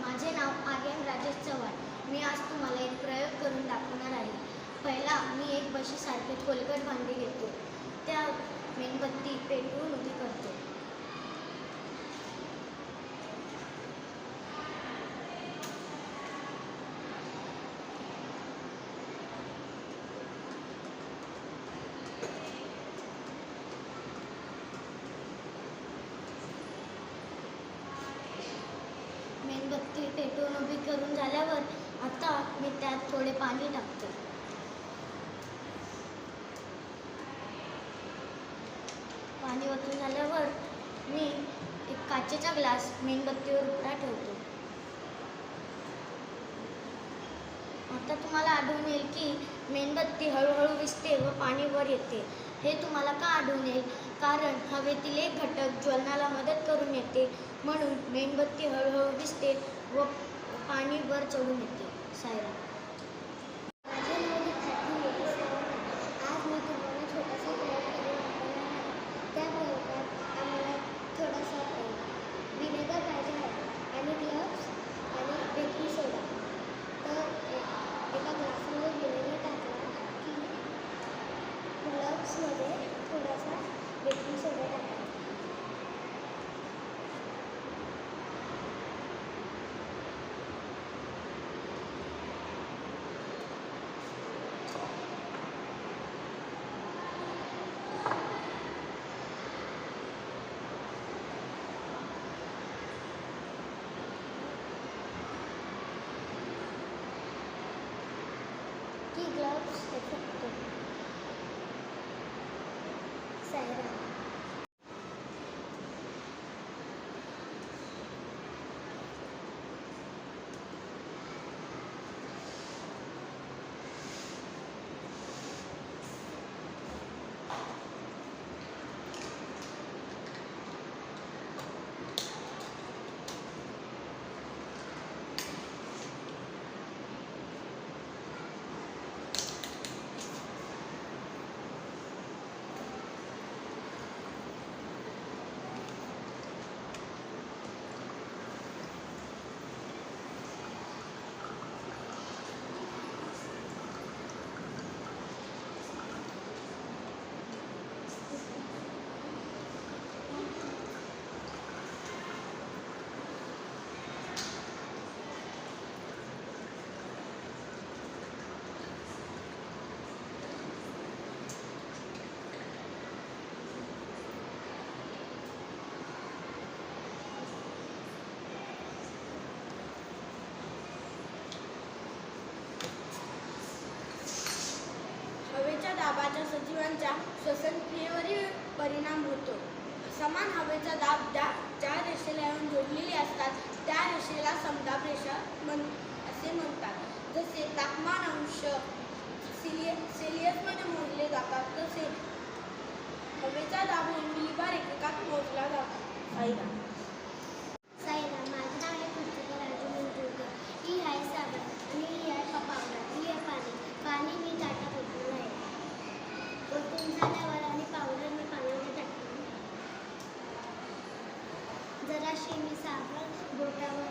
माझे नाव आर्यन राजेश चव्हाण. मी आज तुम्हाला एक प्रयोग करून दाखवणार आहे. पहिला मी एक बशीसारखे खोलगट भांडी घेतो. त्या मेणबत्ती पेटवून उभी करतो. उभी करून झाल्यावर आता मी त्यात थोडे पाणी टाकते. पाणी ओतून झाल्यावर मी एक काचेचा ग्लास मेणबत्तीवर उघडा ठेवतो. आता तुम्हाला आढळून येईल की मेणबत्ती हळूहळू विसते व पाणी वर येते. हे तुम्हाला का आढळून येईल? कारण हवेतील एक घटक ज्वलनाला मदत करून येते. म्हणून मेणबत्ती हळूहळू दिसते व पाणी वर चढून येते. सायरा. माझे नाव विद्यार्थी निधी सावंत आज मी तुम्हाला छोटासा प्रयोग करून दाखवणार आहे त्या प्रयोगात आम्हाला थोडासा विनेगर पाहिजे आहे आणि ग्लव्स आणि बेकिंग सोडा. तर ए- एका ग्लासमध्ये विनेगर टाकला की ग्लव्समध्ये थोडासा बेकिंग सोडा टाकायचा की ग्लव्स इफेक्ट सायरा सजीवांच्या श्वसनक्रियेवरही परिणाम होतो. समान हवेचा दाब ज्या ज्या रेषेला येऊन जोडलेले असतात त्या रेषेला समदाब रेषा म्हण असे म्हणतात. जसे तापमान अंश सिलिय सेलियसमध्ये গোটা